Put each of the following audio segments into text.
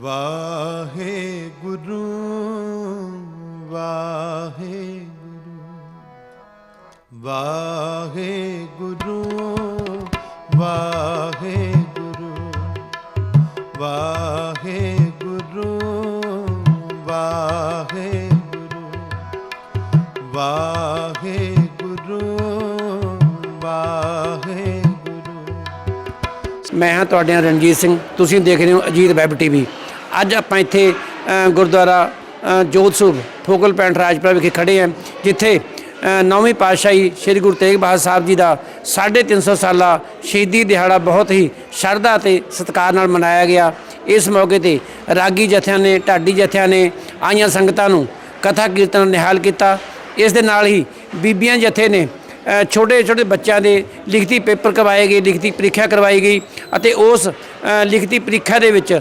ਵਾਹਿਗੁਰੂ ਵਾਹਿਗੁਰੂ ਵਾਹਿਗੁਰੂ ਵਾਹਿਗੁਰੂ ਵਾਹਿਗੁਰੂ ਵਾਹਿਗੁਰੂ ਵਾਹਿਗੁਰੂ ਵਾਹਿਗੁਰੂ। ਮੈਂ ਹਾਂ ਤੁਹਾਡੇ ਨਾਲ ਰਣਜੀਤ ਸਿੰਘ, ਤੁਸੀਂ ਦੇਖ ਰਹੇ ਹੋ ਅਜੀਤ ਵੈਬ ਟੀਵੀ। ਅੱਜ ਆਪਾਂ ਇੱਥੇ ਗੁਰਦੁਆਰਾ ਅ, ਜੋਤ ਸਰੂਪ ਫੋਕਲ ਪੈਂਟ ਰਾਜਪੁਰਾ ਵਿਖੇ ਖੜੇ ਹਾਂ ਜਿੱਥੇ ਨੌਵੀਂ ਪਾਤਸ਼ਾਹੀ ਸ੍ਰੀ ਗੁਰੂ ਤੇਗ ਬਹਾਦਰ ਸਾਹਿਬ ਜੀ ਦਾ 350 ਸਾਲਾ ਸ਼ਹੀਦੀ ਦਿਹਾੜਾ ਬਹੁਤ ਹੀ ਸ਼ਰਧਾ ਤੇ ਸਤਿਕਾਰ ਨਾਲ ਮਨਾਇਆ ਗਿਆ। ਇਸ ਮੌਕੇ ਤੇ ਰਾਗੀ ਜਥਿਆਂ ਨੇ ਢਾਡੀ ਜਥਿਆਂ ਨੇ ਆਈਆਂ ਸੰਗਤਾਂ ਨੂੰ ਕਥਾ ਕੀਰਤਨ ਨਿਹਾਲ ਕੀਤਾ। ਇਸ ਦੇ ਨਾਲ ਹੀ ਬੀਬੀਆਂ ਜਥੇ ਨੇ ਛੋਟੇ ਛੋਟੇ ਬੱਚਿਆਂ ਦੇ ਲਿਖਤੀ ਪੇਪਰ ਕਰਵਾਏ ਗਏ, ਲਿਖਤੀ ਪ੍ਰੀਖਿਆ ਕਰਵਾਈ ਗਈ ਅਤੇ ਉਸ ਲਿਖਤੀ ਪ੍ਰੀਖਿਆ ਦੇ ਵਿੱਚ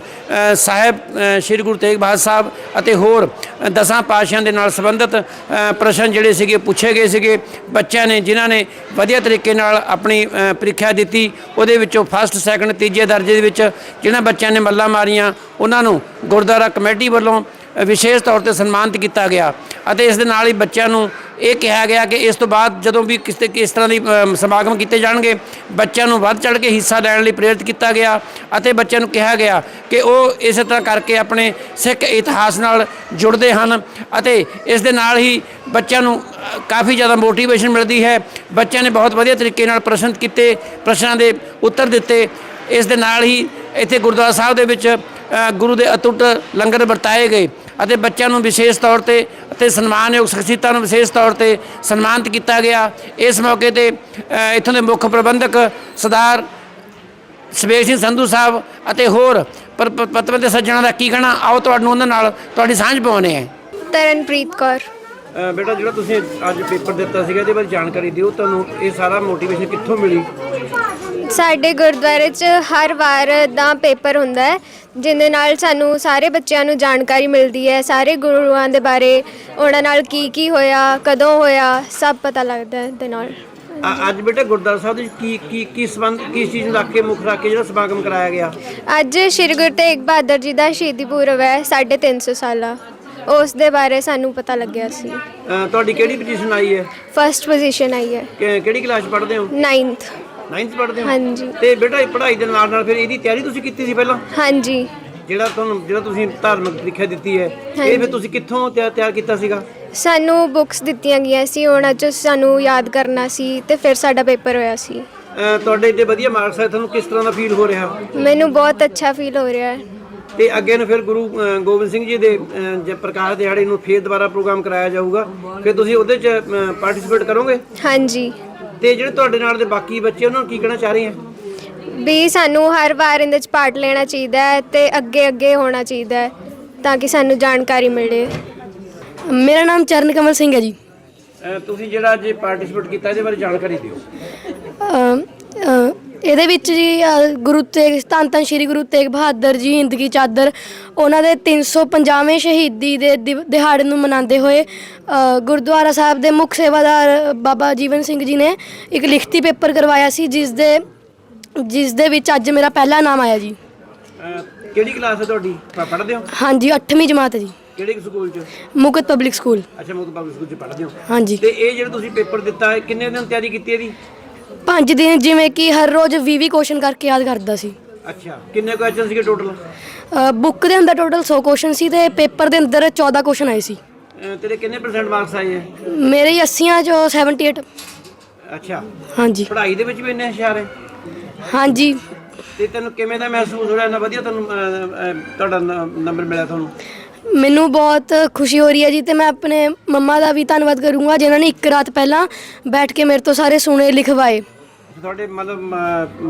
ਸਾਹਿਬ ਸ੍ਰੀ ਗੁਰੂ ਤੇਗ ਬਹਾਦਰ ਸਾਹਿਬ ਅਤੇ ਹੋਰ ਦਸਾਂ ਪਾਤਸ਼ਾਹਾਂ ਦੇ ਨਾਲ ਸੰਬੰਧਿਤ ਪ੍ਰਸ਼ਨ ਜਿਹੜੇ ਸੀਗੇ ਪੁੱਛੇ ਗਏ ਸੀਗੇ। ਬੱਚਿਆਂ ਨੇ, ਜਿਨ੍ਹਾਂ ਨੇ ਵਧੀਆ ਤਰੀਕੇ ਨਾਲ ਆਪਣੀ ਪ੍ਰੀਖਿਆ ਦਿੱਤੀ, ਉਹਦੇ ਵਿੱਚੋਂ ਫਸਟ ਸੈਕੰਡ ਤੀਜੇ ਦਰਜੇ ਦੇ ਵਿੱਚ ਜਿਹਨਾਂ ਬੱਚਿਆਂ ਨੇ ਮੱਲਾਂ ਮਾਰੀਆਂ, ਉਹਨਾਂ ਨੂੰ ਗੁਰਦੁਆਰਾ ਕਮੇਟੀ ਵੱਲੋਂ ਵਿਸ਼ੇਸ਼ ਤੌਰ ਤੇ ਸਨਮਾਨਿਤ ਕੀਤਾ ਗਿਆ ਅਤੇ ਇਸ ਦੇ ਨਾਲ ਹੀ ਬੱਚਿਆਂ ਨੂੰ ਇਹ ਕਿਹਾ ਗਿਆ ਕਿ ਇਸ ਤੋਂ ਬਾਅਦ ਜਦੋਂ ਵੀ ਕਿਸੇ ਕਿਸ ਤਰ੍ਹਾਂ ਦੀ ਸਮਾਗਮ ਕੀਤੇ ਜਾਣਗੇ, ਬੱਚਿਆਂ ਨੂੰ ਵੱਧ ਚੜ ਕੇ ਹਿੱਸਾ ਲੈਣ ਲਈ ਪ੍ਰੇਰਿਤ ਕੀਤਾ ਗਿਆ ਅਤੇ ਬੱਚਿਆਂ ਨੂੰ ਕਿਹਾ ਗਿਆ ਕਿ ਉਹ ਇਸੇ ਤਰ੍ਹਾਂ ਕਰਕੇ ਆਪਣੇ ਸਿੱਖ ਇਤਿਹਾਸ ਨਾਲ ਜੁੜਦੇ ਹਨ ਅਤੇ ਇਸ ਦੇ ਨਾਲ ਹੀ ਬੱਚਿਆਂ ਨੂੰ ਕਾਫੀ ਜ਼ਿਆਦਾ ਮੋਟੀਵੇਸ਼ਨ ਮਿਲਦੀ ਹੈ। ਬੱਚਿਆਂ ਨੇ ਬਹੁਤ ਵਧੀਆ ਤਰੀਕੇ ਨਾਲ ਪ੍ਰਸ਼ਨ ਕੀਤੇ, ਪ੍ਰਸ਼ਨਾਂ ਦੇ ਉੱਤਰ ਦਿੱਤੇ। ਇਸ ਦੇ ਨਾਲ ਹੀ ਇੱਥੇ ਗੁਰਦੁਆਰਾ ਸਾਹਿਬ ਦੇ ਵਿੱਚ ਗੁਰੂ ਦੇ ਅਤੁੱਟ ਲੰਗਰ ਵਰਤਾਏ ਗਏ ਅਤੇ ਬੱਚਿਆਂ ਨੂੰ ਵਿਸ਼ੇਸ਼ ਤੌਰ ਤੇ ਅਤੇ ਸਨਮਾਨਯੋਗ ਸ਼ਖਸੀਅਤਾਂ ਨੂੰ ਵਿਸ਼ੇਸ਼ ਤੌਰ ਤੇ ਸਨਮਾਨਿਤ ਕੀਤਾ ਗਿਆ। ਇਸ ਮੌਕੇ ਤੇ ਇੱਥੋਂ ਦੇ ਮੁੱਖ ਪ੍ਰਬੰਧਕ ਸਰਦਾਰ ਸਵੇਸ਼ ਸਿੰਘ ਸੰਧੂ ਸਾਹਿਬ ਅਤੇ ਹੋਰ ਪਰ- ਪਤਵੰਤੇ ਸੱਜਣਾ ਦਾ ਕੀ ਕਹਿਣਾ? ਆਓ ਤੁਹਾਨੂੰ ਉਹਨਾਂ ਨਾਲ ਤੁਹਾਡੀ ਸਾਂਝ ਪਾਉਣੇ ਹੈ। ਤਰਨਪ੍ਰੀਤ ਕੌਰ। ਬੇਟਾ ਜਿਹੜਾ ਤੁਸੀਂ ਅੱਜ ਪੇਪਰ ਦਿੱਤਾ ਸੀਗਾ ਇਹਦੇ ਬਾਰੇ ਜਾਣਕਾਰੀ ਦਿਓ। ਤੁਹਾਨੂੰ ਇਹ ਸਾਰਾ ਮੋਟੀਵੇਸ਼ਨ ਕਿੱਥੋਂ ਮਿਲੀ? ਸਾਡੇ ਗੁਰਦੁਆਰੇ 'ਚ ਹਰ ਵਾਰ ਦਾ ਪੇਪਰ ਹੁੰਦਾ ਹੈ ਜਿਹਦੇ ਨਾਲ ਸਾਨੂੰ ਸਾਰੇ ਬੱਚਿਆਂ ਨੂੰ ਜਾਣਕਾਰੀ ਮਿਲਦੀ ਹੈ ਸਾਰੇ ਗੁਰੂਆਂ ਦੇ ਬਾਰੇ ਉਹਨਾਂ ਨਾਲ ਕੀ ਕੀ ਹੋਇਆ ਕਦੋਂ ਹੋਇਆ ਸਭ ਪਤਾ ਲੱਗਦਾ ਹੈ ਦੇ ਨਾਲ। ਅ- ਅੱਜ ਬੇਟਾ ਗੁਰਦੁਆਰਾ ਸਾਹਿਬ ਦੇ ਵਿੱਚ ਕੀ ਕੀ ਕੀ ਸੰਬੰਧ ਕਿਸ ਚੀਜ਼ ਨੂੰ ਰੱਖ ਕੇ ਮੁੱਖ ਰੱਖ ਕੇ ਜਿਹੜਾ ਸਮਾਗਮ ਕਰਾਇਆ ਗਿਆ? ਅੱਜ ਸ਼੍ਰੀ ਗੁਰੂ ਤੇਗ ਬਹਾਦਰ ਜੀ ਦਾ ਸ਼ਹੀਦੀ ਪੁਰਬ ਹੈ 350 ਸਾਲਾ। ਉਸ ਦੇ ਬਾਰੇ ਸਾਨੂੰ ਪਤਾ ਲੱਗਿਆ ਸੀ। ਅ, ਤੁਹਾਡੀ ਕਿਹੜੀ ਪੋਜੀਸ਼ਨ ਆਈ ਹੈ? ਫਰਸਟ ਪੋਜੀਸ਼ਨ ਆਈ ਹੈ। ਕਿ- ਕਿਹੜੀ ਕਲਾਸ ਪੜ੍ਹਦੇ ਹੋ? 9th 9th ਪੜ੍ਹਦੇ ਹੋ? ਹਾਂਜੀ। ਤੇ ਬੇਟਾ ਇਹ ਪੜ੍ਹਾਈ ਦੇ ਨਾਲ ਨਾਲ ਫਿਰ ਇਹਦੀ ਤਿਆਰੀ ਤੁਸੀਂ ਕੀਤੀ ਸੀ ਪਹਿਲਾਂ? ਹਾਂਜੀ। ਜਿਹੜਾ ਤੁਹਾਨੂੰ ਜਿਹੜਾ ਤੁਸੀਂ ਧਾਰਮਿਕ ਪ੍ਰੀਖਿਆ ਦਿੱਤੀ ਹੈ ਇਹ। ਫਿਰ ਤੁਸੀਂ ਕਿੱਥੋਂ ਤਿਆਰ ਤਿਆਰ ਕੀਤਾ ਸੀਗਾ? ਸਾਨੂੰ ਬੁੱਕਸ ਦਿੱਤੀਆਂ ਗਈਆਂ ਸੀ ਉਹਨਾਂ 'ਚ ਸਾਨੂੰ ਯਾਦ ਕਰਨਾ ਸੀ ਤੇ ਫਿਰ ਸਾਡਾ ਪੇਪਰ ਹੋਇਆ ਸੀ। ਤੁਹਾਡੇ ਏਡੇ ਵਧੀਆ ਮਾਰਕਸ ਆਏ ਤੁਹਾਨੂੰ ਕਿਸ ਤਰ੍ਹਾਂ ਦਾ ਫੀਲ ਹੋ ਰਿਹਾ? ਮੈਨੂੰ ਬਹੁਤ ਅੱਛਾ ਫੀਲ ਹੋ ਰਿਹਾ ਹੈ। ਤੇ ਅੱਗੇ ਨੂੰ ਫਿਰ ਗੁਰੂ ਗੋਬਿੰਦ ਸਿੰਘ ਜੀ ਦੇ ਜੇ ਪ੍ਰਕਾਸ਼ ਦਿਹਾੜੇ ਨੂੰ ਫੇਰ ਦੁਬਾਰਾ ਪ੍ਰੋਗਰਾਮ ਕਰਾਇਆ ਜਾਊਗਾ ਫਿਰ ਤੁਸੀਂ ਉਹਦੇ 'ਚ ਪਾਰਟਿਸਿਪੇਟ ਕਰੋਗੇ? ਹਾਂਜੀ। ਤੇ ਜਿਹੜੇ ਤੁਹਾਡੇ ਨਾਲ ਦੇ ਬਾਕੀ ਬੱਚੇ ਉਹਨਾਂ ਨੂੰ ਕੀ ਕਹਿਣਾ ਚਾਹ ਰਹੇ ਆ? ਵੀ ਸਾਨੂੰ ਹਰ ਵਾਰ ਇਹਦੇ 'ਚ ਪਾਰਟ ਲੈਣਾ ਚਾਹੀਦਾ ਹੈ ਤੇ ਅੱਗੇ ਅੱਗੇ ਹੋਣਾ ਚਾਹੀਦਾ ਹੈ ਤਾਂ ਕਿ ਸਾਨੂੰ ਜਾਣਕਾਰੀ ਮਿਲੇ। ਮੇਰਾ ਨਾਮ ਚਰਨ ਕਮਲ ਸਿੰਘ ਹੈ ਜੀ। ਤੁਸੀਂ ਜਿਹੜਾ ਅੱਜ ਪਾਰਟਿਸਿਪੇਟ ਕੀਤਾ ਇਹਦੇ ਬਾਰੇ ਜਾਣਕਾਰੀ ਦਿਓ। ਅਮ, ਇਹਦੇ ਵਿੱਚ ਜੀ ਅ, ਗੁਰੂ ਤੇਗ ਧੰਨ ਧੰਨ ਸ਼੍ਰੀ ਗੁਰੂ ਤੇਗ ਬਹਾਦਰ ਜੀ ਹਿੰਦ ਕੀ ਚਾਦਰ ਉਹਨਾਂ ਦੇ 350ਵੇਂ ਸ਼ਹੀਦੀ ਦੇ ਦਿਵ- ਦਿਹਾੜੇ ਨੂੰ ਮਨਾਉਂਦੇ ਹੋਏ ਗੁਰਦੁਆਰਾ ਸਾਹਿਬ ਦੇ ਮੁੱਖ ਸੇਵਾਦਾਰ ਬਾਬਾ ਜੀਵਨ ਸਿੰਘ ਜੀ ਨੇ ਇੱਕ ਲਿਖਤੀ ਪੇਪਰ ਕਰਵਾਇਆ ਸੀ ਜਿਸ ਦੇ ਜਿਸ ਦੇ ਵਿੱਚ ਅੱਜ ਮੇਰਾ ਪਹਿਲਾ ਨਾਮ ਆਇਆ ਜੀ। ਕਿਹੜੀ ਕਲਾਸ ਹੈ ਤੁਹਾਡੀ? ਪ- ਪੜ੍ਹਦੇ ਹੋ? ਹਾਂਜੀ 8ਵੀਂ ਜਮਾਤ ਹੈ ਜੀ। ਕਿਹੜੇ ਸਕੂਲ 'ਚ? ਮੁਕਤ ਪਬਲਿਕ ਸਕੂਲ। ਅੱਛਾ ਮੁਕਤ ਪਬਲਿਕ ਸਕੂਲ 'ਚ ਪੜ੍ਹਦੇ ਹੋ। ਹਾਂਜੀ। ਤੇ ਇਹ ਜਿਹੜਾ ਤੁਸੀਂ ਪੇਪਰ ਦਿੱਤਾ ਹੈ ਕਿੰਨੇ ਦਿਨ ਤਿਆਰੀ ਕੀਤੀ ਇਹਦੀ? ਪੰਜ ਦਿਨ ਜਿਵੇਂ ਕਿ ਹਰ ਰੋਜ਼ 20 20 ਕੁਐਸਚਨ ਕਰਕੇ ਯਾਦ ਕਰਦਾ ਸੀ। ਅੱਛਾ ਕਿੰਨੇ ਕੁਐਸਚਨ ਸੀਗੇ ਟੋਟਲ ਬੁੱਕ ਦੇ ਅੰਦਰ ਟੋਟਲ 100 ਕੁਐਸਚਨ ਸੀ ਤੇ ਪੇਪਰ ਦੇ ਅੰਦਰ 14 ਕੁਐਸਚਨ ਆਏ ਸੀ। ਤੇਰੇ ਕਿੰਨੇ ਪਰਸੈਂਟ ਮਾਰਕਸ ਆਏ ਹੈ? ਮੇਰੇ 80ਆਂ ਚੋਂ 78 ਅੱਛਾ। ਹਾਂਜੀ। ਪੜ੍ਹਾਈ ਦੇ ਵਿੱਚ ਵੀ ਇੰਨੇ ਹੁਸ਼ਿਆਰ ਹੈ? ਹਾਂਜੀ। ਤੇ ਤੈਨੂੰ ਕਿਵੇਂ ਦਾ ਮਹਿਸੂਸ ਹੋ ਰਿਹਾ? ਇੰਨਾ ਵਧੀਆ ਅ, ਤੁਹਾਡਾ ਨੰਬਰ ਮਿਲਿਆ ਤੁਹਾਨੂੰ? ਮੈਨੂੰ ਬਹੁਤ ਖੁਸ਼ੀ ਹੋ ਰਹੀ ਹੈ ਜੀ ਤੇ ਮੈਂ ਆਪਣੇ ਮੰਮਾ ਦਾ ਵੀ ਧੰਨਵਾਦ ਕਰੂੰਗਾ ਜਿਨ੍ਹਾਂ ਨੇ ਇੱਕ ਰਾਤ ਪਹਿਲਾਂ ਬੈਠ ਕੇ ਮੇਰੇ ਤੋਂ ਸਾਰੇ ਸੁਣੇ ਲਿਖਵਾਏ। ਤੁਹਾਡੇ ਮਤਲਬ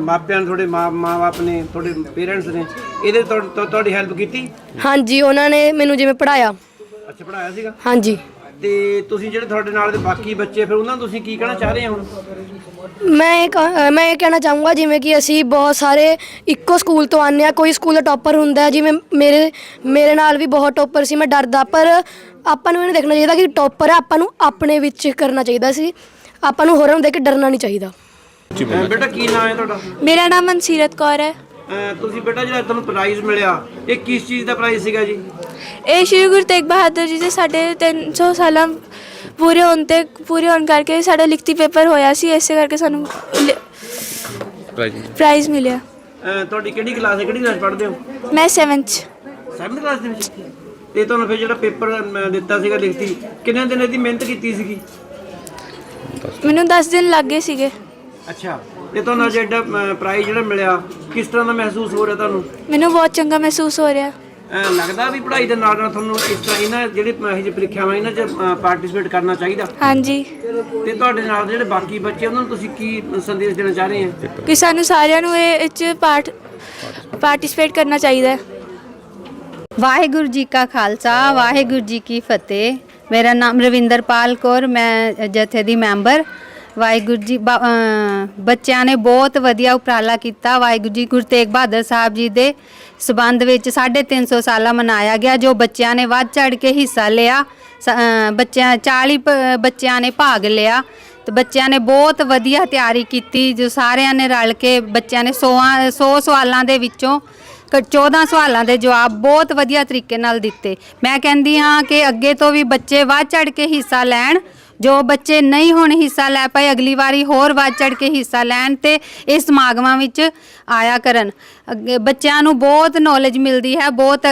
ਮਾਪਿਆਂ ਨੇ ਤੁਹਾਡੇ ਮਾਂ ਮਾਂ-ਬਾਪ ਨੇ ਤੁਹਾਡੇ ਪੇਰੈਂਟਸ ਨੇ ਇਹਦੇ ਤੁਹਾ- ਤੁਹਾ- ਤੁਹਾਡੀ ਹੈਲਪ ਕੀਤੀ? ਹਾਂਜੀ ਉਹਨਾਂ ਨੇ ਮੈਨੂੰ ਜਿਵੇਂ ਪੜਾਇਆ ਅੱਛਾ ਪੜਾਇਆ ਸੀਗਾ? ਹਾਂਜੀ। ਤੇ ਤੁਸੀਂ ਜਿਹੜੇ ਤੁਹਾਡੇ ਨਾਲ ਦੇ ਬਾਕੀ ਬੱਚੇ ਫਿਰ ਉਹਨਾਂ ਨੂੰ ਤੁਸੀਂ ਕੀ ਕਹਿਣਾ ਚਾਹ ਰਹੇ ਹੋ ਹੁਣ? ਮੈਂ ਇਹ ਕਹ- ਅ, ਮੈਂ ਇਹ ਕਹਿਣਾ ਚਾਹੂੰਗਾ ਜਿਵੇਂ ਕਿ ਅਸੀਂ ਬਹੁਤ ਸਾਰੇ ਇੱਕੋ ਸਕੂਲ ਤੋਂ ਆਉਂਦੇ ਆ ਕੋਈ ਸਕੂਲ ਦਾ ਟੌਪਰ ਹੁੰਦਾ ਹੈ, ਜਿਵੇਂ ਮੇਰੇ ਮੇਰੇ ਨਾਲ ਵੀ ਬਹੁਤ ਟੌਪਰ ਸੀ ਮੈਂ ਡਰਦਾ ਪਰ ਆਪਾਂ ਨੂੰ ਇਹ ਨਹੀਂ ਦੇਖਣਾ ਚਾਹੀਦਾ ਕਿ ਟੌਪਰ ਹੈ ਆਪਾਂ ਨੂੰ ਆਪਣੇ ਵਿੱਚ ਕਰਨਾ ਚਾਹੀਦਾ ਸੀ ਆਪਾਂ ਨੂੰ ਹੋਰਾਂ ਨੂੰ ਦੇਖ ਕੇ ਡਰਨਾ ਨਹੀਂ ਚਾਹੀਦਾ। ਬੇਟਾ ਕੀ ਨਾਮ ਹੈ ਤੁਹਾਡਾ? ਮੇਰਾ ਨਾਮ ਮਨਸੀਰਤ ਕੌਰ ਹੈ। ਤੁਸੀਂ ਬੇਟਾ ਜਿਹੜਾ ਤੁਹਾਨੂੰ ਪ੍ਰਾਈਜ਼ ਮਿਲਿਆ ਇਹ ਕਿਸ ਚੀਜ਼ ਦਾ ਪ੍ਰਾਈਜ਼ ਸੀਗਾ ਜੀ? ਇਹ ਸ਼੍ਰੀ ਗੁਰੂ ਤੇਗ ਬਹਾਦਰ ਜੀ ਦੇ ਸਾਡੇ 300 ਸਾਲਾਂ ਪੂਰੇ ਹੋਣ ਤੇ ਪੂਰੇ ਹੋਣ ਕਰਕੇ ਸਾਡਾ ਲਿਖਤੀ ਪੇਪਰ ਹੋਇਆ ਸੀ ਇਸੇ ਕਰਕੇ ਸਾਨੂੰ ਪ੍ਰਾਈਜ਼ ਮਿਲਿਆ। ਅਹ ਤੁਹਾਡੀ ਕਿਹੜੀ ਕਲਾਸ ਹੈ? ਕਿਹੜੀ ਕਲਾਸ ਪੜ੍ਹਦੇ ਹੋ? ਮੈਂ 7th ਚ। 7th ਕਲਾਸ ਦੇ ਵਿੱਚ? ਤੇ ਤੁਹਾਨੂੰ ਫਿਰ ਜਿਹੜਾ ਪੇਪਰ ਦਿੱਤਾ ਸੀਗਾ ਲਿਖਤੀ ਕਿੰਨੇ ਦਿਨ ਇਹਦੀ ਮਿਹਨਤ ਕੀਤੀ ਸੀਗੀ? ਮੈਨੂੰ 10 ਦਿਨ ਲੱਗ ਗਏ ਸੀਗੇ। ਅੱਛਾ। ਤੇ ਤੁਹਾਨੂੰ ਅੱਜ ਐਡਾ ਪ੍ਰਾਈਜ਼ ਜਿਹੜਾ ਮਿਲਿਆ ਕਿਸ ਤਰ੍ਹਾਂ ਦਾ ਮਹਿਸੂਸ ਹੋ ਰਿਹਾ ਤੁਹਾਨੂੰ? ਮੈਨੂੰ ਬਹੁਤ ਚੰਗਾ ਮਹਿਸੂਸ ਹੋ ਰਿਹਾ। ਅਹ ਲੱਗਦਾ ਵੀ ਪੜ੍ਹਾਈ ਦੇ ਨਾਲ ਨਾਲ ਤੁਹਾਨੂੰ ਇਸ ਤਰ੍ਹਾਂ ਇਹਨਾਂ ਜਿਹੜੇ ਇਹ ਜਿਹੀ ਪ੍ਰੀਖਿਆਵਾਂ ਇਹਨਾਂ 'ਚ ਪਾਰਟਿਸਿਪੇਟ ਕਰਨਾ ਚਾਹੀਦਾ। ਹਾਂਜੀ। ਤੇ ਤੁਹਾਡੇ ਨਾਲ ਜਿਹੜੇ ਬਾਕੀ ਬੱਚੇ ਉਹਨਾਂ ਨੂੰ ਤੁਸੀਂ ਕੀ ਸੰਦੇਸ਼ ਦੇਣਾ ਚਾਹ ਰਹੇ ਹੋ? ਕਿ ਸਾਨੂੰ ਸਾਰਿਆਂ ਨੂੰ ਇਹ ਇਹ 'ਚ ਪਾਰਟ ਪਾਰਟਿਸਿਪੇਟ ਕਰਨਾ ਚਾਹੀਦਾ। ਹੈ ਵਾਹਿਗੁਰੂ ਜੀ ਕਾ ਖਾਲਸਾ ਵਾਹਿਗੁਰੂ ਜੀ ਕੀ ਫਤਿਹ। ਮੇਰਾ ਨਾਮ ਰਵਿੰਦਰਪਾਲ ਕੌਰ ਮੈਂ ਜਥੇ ਦੀ ਮੈਂਬਰ। ਵਾਹਿਗੁਰੂ ਜੀ, ਬਾ- ਅਮ ਬੱਚਿਆਂ ਨੇ ਬਹੁਤ ਵਧੀਆ ਉਪਰਾਲਾ ਕੀਤਾ। ਵਾਹਿਗੁਰੂ ਜੀ, ਗੁਰੂ ਤੇਗ ਬਹਾਦਰ ਸਾਹਿਬ ਜੀ ਦੇ ਸਬੰਧ ਵਿੱਚ 350 ਸਾਲਾ ਮਨਾਇਆ ਗਿਆ, ਜੋ ਬੱਚਿਆਂ ਨੇ ਵੱਧ ਚੜ ਕੇ ਹਿੱਸਾ ਲਿਆ। ਸ- ਅਮ ਬੱਚਿਆਂ 40 ਪ- ਬੱਚਿਆਂ ਨੇ ਭਾਗ ਲਿਆ। ਤੇ ਬੱਚਿਆਂ ਨੇ ਬਹੁਤ ਵਧੀਆ ਤਿਆਰੀ ਕੀਤੀ, ਜੋ ਸਾਰਿਆਂ ਨੇ ਰਲ ਕੇ ਬੱਚਿਆਂ ਨੇ 100 100 ਸਵਾਲਾਂ ਦੇ ਵਿੱਚੋਂ ਕ- 14 ਸਵਾਲਾਂ ਦੇ ਜਵਾਬ ਬਹੁਤ ਵਧੀਆ ਤਰੀਕੇ ਨਾਲ ਦਿੱਤੇ। ਮੈਂ ਕਹਿੰਦੀ ਹਾਂ ਕਿ ਅੱਗੇ ਤੋਂ ਵੀ ਬੱਚੇ ਵੱਧ ਚੜ ਕੇ ਹਿੱਸਾ ਲੈਣ। ਜੋ ਬੱਚੇ ਨਹੀਂ ਹੁਣ ਹਿੱਸਾ ਲੈ ਪਾਏ, ਅਗਲੀ ਵਾਰੀ ਹੋਰ ਵੱਧ ਚੜ ਕੇ ਹਿੱਸਾ ਲੈਣ ਤੇ ਇਸ ਸਮਾਗਮਾਂ ਵਿੱਚ ਆਇਆ ਕਰਨ। ਅੱਗੇ ਬੱਚਿਆਂ ਨੂੰ ਬਹੁਤ ਨੌਲੇਜ ਮਿਲਦੀ ਹੈ, ਬਹੁਤ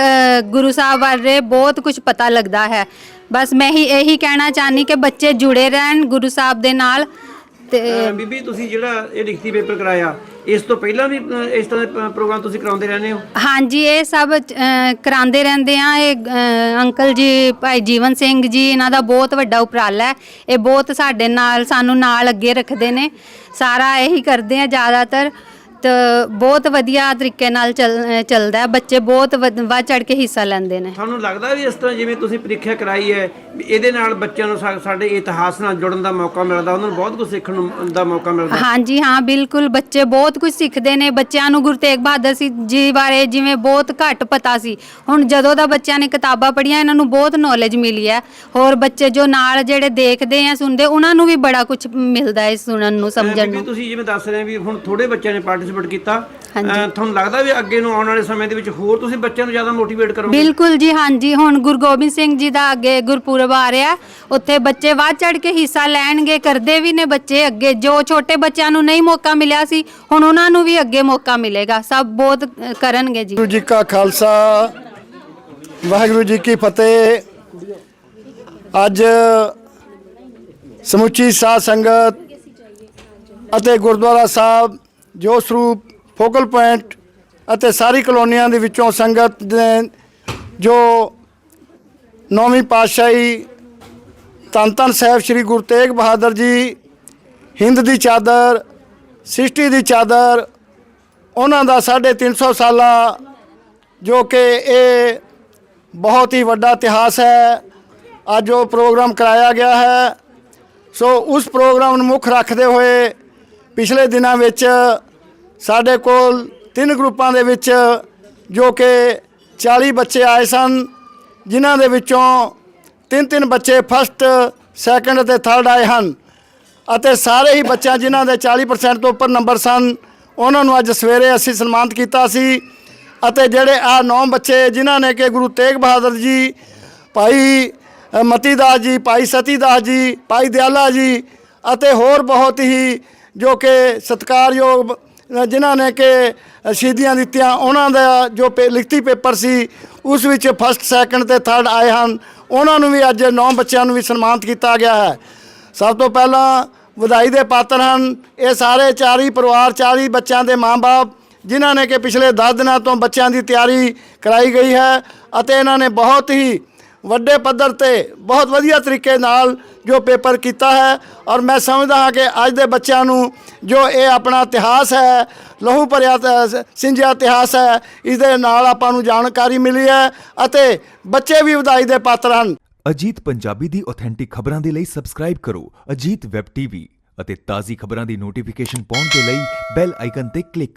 ਗੁਰੂ ਸਾਹਿਬ ਬਾਰੇ ਬਹੁਤ ਕੁਝ ਪਤਾ ਲੱਗਦਾ ਹੈ। ਬਸ ਮੈਂ ਹੀ ਇਹੀ ਕਹਿਣਾ ਚਾਹਨੀ ਕਿ ਬੱਚੇ ਜੁੜੇ ਰਹਿਣ ਗੁਰੂ ਸਾਹਿਬ ਦੇ ਨਾਲ। ਤੇ ਬੀਬੀ ਤੁਸੀਂ ਜਿਹੜਾ ਇਹ ਲਿਖਤੀ ਪੇਪਰ ਕਰਾਇਆ ਇਸ ਤੋਂ ਪਹਿਲਾਂ ਵੀ ਇਸ ਤਰ੍ਹਾਂ ਦੇ ਪ੍ਰੋਗਰਾਮ ਤੁਸੀਂ ਕਰਾਉਂਦੇ ਰਹਿੰਦੇ ਹੋ? ਹਾਂਜੀ ਇਹ ਸਭ ਕਰਾਉਂਦੇ ਰਹਿੰਦੇ ਆ। ਇਹ ਅੰਕਲ ਜੀ ਭਾਈ ਜੀਵਨ ਸਿੰਘ ਜੀ ਇਹਨਾਂ ਦਾ ਬਹੁਤ ਵੱਡਾ ਉਪਰਾਲਾ ਹੈ। ਇਹ ਬਹੁਤ ਸਾਡੇ ਨਾਲ ਸਾਨੂੰ ਨਾਲ ਅੱਗੇ ਰੱਖਦੇ ਨੇ। ਸਾਰਾ ਇਹੀ ਕਰਦੇ ਆ ਜ਼ਿਆਦਾਤਰ। ਤੇ ਬਹੁਤ ਵਧੀਆ ਤਰੀਕੇ ਨਾਲ ਚੱਲ ਚੱਲਦਾ ਹੈ। ਬੱਚੇ ਬਹੁਤ ਵਧ ਚੜ ਕੇ ਹਿੱਸਾ ਲੈਂਦੇ ਨੇ। ਤੁਹਾਨੂੰ ਲੱਗਦਾ ਵੀ ਇਸ ਤਰ੍ਹਾਂ ਜਿਵੇਂ ਤੁਸੀਂ ਪ੍ਰੀਖਿਆ ਕਰਾਈ ਹੈ ਵੀ ਇਹਦੇ ਨਾਲ ਬੱਚਿਆਂ ਨੂੰ ਸਾ- ਸਾਡੇ ਇਤਿਹਾਸ ਨਾਲ ਜੁੜਨ ਦਾ ਮੌਕਾ ਮਿਲਦਾ ਉਹਨਾਂ ਨੂੰ ਬਹੁਤ ਕੁਝ ਸਿੱਖਣ ਨੂੰ ਦਾ ਮੌਕਾ ਮਿਲਦਾ? ਹਾਂਜੀ ਹਾਂ ਬਿਲਕੁਲ। ਬੱਚੇ ਬਹੁਤ ਕੁਝ ਸਿੱਖਦੇ ਨੇ। ਬੱਚਿਆਂ ਨੂੰ ਗੁਰੂ ਤੇਗ ਬਹਾਦਰ ਸੀ ਜੀ ਬਾਰੇ ਜਿਵੇਂ ਬਹੁਤ ਘੱਟ ਪਤਾ ਸੀ। ਹੁਣ ਜਦੋਂ ਦਾ ਬੱਚਿਆਂ ਨੇ ਕਿਤਾਬਾਂ ਪੜ੍ਹੀਆਂ ਇਹਨਾਂ ਨੂੰ ਬਹੁਤ ਨੌਲੇਜ ਮਿਲੀ ਹੈ। ਹੋਰ ਬੱਚੇ ਜੋ ਨਾਲ ਜਿਹੜੇ ਦੇਖਦੇ ਆ ਸੁਣਦੇ ਉਹਨਾਂ ਨੂੰ ਵੀ ਬੜਾ ਕੁਝ ਮਿਲਦਾ ਹੈ ਸੁਣਨ ਨੂੰ ਸਮਝਣ ਨੂੰ। ਤੁਸੀਂ ਜਿਵੇਂ ਦੱਸ ਰਹੇ ਹੋ ਵੀ ਹੁਣ ਥੋੜੇ ਬੱਚਿਆਂ ਨੇ ਪਾਰਟਿਸਿਪੇਟ ਕੀਤਾ। ਹਾਂਜੀ। ਅਹ ਤੁਹਾਨੂੰ ਲੱਗਦਾ ਵੀ ਅੱਗੇ ਨੂੰ ਆਉਣ ਵਾਲੇ ਸਮੇਂ ਦੇ ਵਿੱਚ ਹੋਰ ਤੁਸੀਂ ਬੱਚਿਆਂ ਨੂੰ ਜ਼ਿਆਦਾ ਮੋਟੀਵੇਟ ਕਰੋਗੇ? ਬਿਲਕੁਲ ਜੀ ਹਾਂਜੀ। ਹੁਣ ਗੁਰੂ ਗੋਬਿੰਦ ਸਿੰਘ ਜੀ ਦਾ ਅੱਗੇ ਗੁਰਪੁਰਬ ਆ ਰਿਹਾ। ਉੱਥੇ ਬੱਚੇ ਵੱਧ ਚੜ ਕੇ ਹਿੱਸਾ ਲੈਣਗੇ ਕਰਦੇ ਵੀ ਨੇ ਬੱਚੇ ਅੱਗੇ। ਜੋ ਛੋਟੇ ਬੱਚਿਆਂ ਨੂੰ ਨਹੀਂ ਮੌਕਾ ਮਿਲਿਆ ਸੀ ਹੁਣ ਉਹਨਾਂ ਨੂੰ ਵੀ ਅੱਗੇ ਮੌਕਾ ਮਿਲੇਗਾ। ਸਭ ਬਹੁਤ ਅ, ਕਰਨਗੇ ਜੀ। ਵਾਹਿਗੁਰੂ ਜੀ ਕਾ ਖਾਲਸਾ ਵਾਹਿਗੁਰੂ ਜੀ ਕੀ ਫਤਿਹ। ਅੱਜ ਸਮੁੱਚੀ ਸਾਧ ਸੰਗਤ ਅਤੇ ਗੁਰਦੁਆਰਾ ਸਾਹਿਬ ਜੋ ਸਰੂਪ ਫੋਕਲ ਪੁਆਇੰਟ ਅਤੇ ਸਾਰੀ ਕਲੋਨੀਆਂ ਦੇ ਵਿੱਚੋਂ ਸੰਗਤ ਨੇ ਜੋ ਨੌਵੀਂ ਪਾਤਸ਼ਾਹੀ ਧੰਨ ਧੰਨ ਸਾਹਿਬ ਸ੍ਰੀ ਗੁਰੂ ਤੇਗ ਬਹਾਦਰ ਜੀ ਹਿੰਦ ਦੀ ਚਾਦਰ ਸ੍ਰਿਸ਼ਟੀ ਦੀ ਚਾਦਰ, ਉਹਨਾਂ ਦਾ 350 ਸਾਲਾਂ ਜੋ ਕਿ ਇਹ ਬਹੁਤ ਹੀ ਵੱਡਾ ਇਤਿਹਾਸ ਹੈ। ਅੱਜ ਉਹ ਪ੍ਰੋਗਰਾਮ ਕਰਾਇਆ ਗਿਆ ਹੈ। ਸੋ ਉਸ ਪ੍ਰੋਗਰਾਮ ਨੂੰ ਮੁੱਖ ਰੱਖਦੇ ਹੋਏ ਪਿਛਲੇ ਦਿਨਾਂ ਵਿੱਚ ਸਾਡੇ ਕੋਲ ਤਿੰਨ ਗਰੁੱਪਾਂ ਦੇ ਵਿੱਚ ਜੋ ਕਿ 40 ਬੱਚੇ ਆਏ ਸਨ ਜਿਨ੍ਹਾਂ ਦੇ ਵਿੱਚੋਂ ਤਿੰਨ ਤਿੰਨ ਬੱਚੇ ਫਸਟ ਸੈਕੰਡ ਅਤੇ ਥਰਡ ਆਏ ਹਨ ਅਤੇ ਸਾਰੇ ਹੀ ਬੱਚਿਆਂ ਜਿਨ੍ਹਾਂ ਦੇ 40% ਤੋਂ ਉੱਪਰ ਨੰਬਰ ਸਨ ਉਹਨਾਂ ਨੂੰ ਅੱਜ ਸਵੇਰੇ ਅਸੀਂ ਸਨਮਾਨਿਤ ਕੀਤਾ ਸੀ ਅਤੇ ਜਿਹੜੇ ਆ ਨੌ ਬੱਚੇ ਜਿਨ੍ਹਾਂ ਨੇ ਕਿ ਗੁਰੂ ਤੇਗ ਬਹਾਦਰ ਜੀ ਭਾਈ ਅ, ਮਤੀ ਦਾਸ ਜੀ ਭਾਈ ਸਤੀ ਦਾਸ ਜੀ ਭਾਈ ਦਿਆਲਾ ਜੀ ਅਤੇ ਹੋਰ ਬਹੁਤ ਹੀ ਜੋ ਕਿ ਸਤਿਕਾਰਯੋਗ ਜਿਨ੍ਹਾਂ ਨੇ ਕਿ ਸ਼ਹੀਦੀਆਂ ਦਿੱਤੀਆਂ, ਉਹਨਾਂ ਦਾ ਜੋ ਪੇ- ਲਿਖਤੀ ਪੇਪਰ ਸੀ, ਉਸ ਵਿੱਚ ਫਸਟ ਸੈਕੰਡ ਤੇ ਥਰਡ ਆਏ ਹਨ। ਉਹਨਾਂ ਨੂੰ ਵੀ ਅੱਜ ਨੌ ਬੱਚਿਆਂ ਨੂੰ ਵੀ ਸਨਮਾਨਿਤ ਕੀਤਾ ਗਿਆ ਹੈ। ਸਭ ਤੋਂ ਪਹਿਲਾਂ ਵਧਾਈ ਦੇ ਪਾਤਰ ਹਨ। ਇਹ ਸਾਰੇ ਚਾਰੀ ਪਰਿਵਾਰ, ਚਾਰੀ ਬੱਚਿਆਂ ਦੇ ਮਾਂ-ਬਾਪ, ਜਿਨ੍ਹਾਂ ਨੇ ਕਿ ਪਿਛਲੇ 10 ਦਿਨਾਂ ਤੋਂ ਬੱਚਿਆਂ ਦੀ ਤਿਆਰੀ ਕਰਾਈ ਗਈ ਹੈ ਅਤੇ ਇਹਨਾਂ ਨੇ ਬਹੁਤ ਹੀ ਵੱਡੇ ਪੱਧਰ ਤੇ ਬਹੁਤ ਵਧੀਆ ਤਰੀਕੇ ਨਾਲ ਜੋ ਪੇਪਰ ਕੀਤਾ ਹੈ ਔਰ ਮੈਂ ਸਮਝਦਾ ਹਾਂ ਕਿ ਅੱਜ ਦੇ ਬੱਚਿਆਂ ਨੂੰ ਜੋ ਇਹ ਆਪਣਾ ਇਤਿਹਾਸ ਹੈ, ਲਹੂ ਭਰਿਆ ਸਿੰਜਿਆ ਇਤਿਹਾਸ ਹੈ ਇਸ ਦੇ ਨਾਲ ਆਪਾਂ ਨੂੰ ਜਾਣਕਾਰੀ ਮਿਲੀ ਹੈ ਅਤੇ ਬੱਚੇ ਵੀ ਵਧਾਈ ਦੇ ਪਾਤਰ ਹਨ। ਅਜੀਤ ਪੰਜਾਬੀ ਦੀ ਆਥੈਂਟਿਕ ਖਬਰਾਂ ਦੇ ਲਈ ਸਬਸਕ੍ਰਾਈਬ ਕਰੋ ਅਜੀਤ ਵੈਬ ਟੀਵੀ ਅਤੇ ਤਾਜ਼ੀ ਖਬਰਾਂ ਦੀ ਨੋਟੀਫਿਕੇਸ਼ਨ ਪਾਉਣ ਦੇ ਲਈ ਬੈਲ ਆਈਕਨ ਤੇ ਕਲਿੱਕ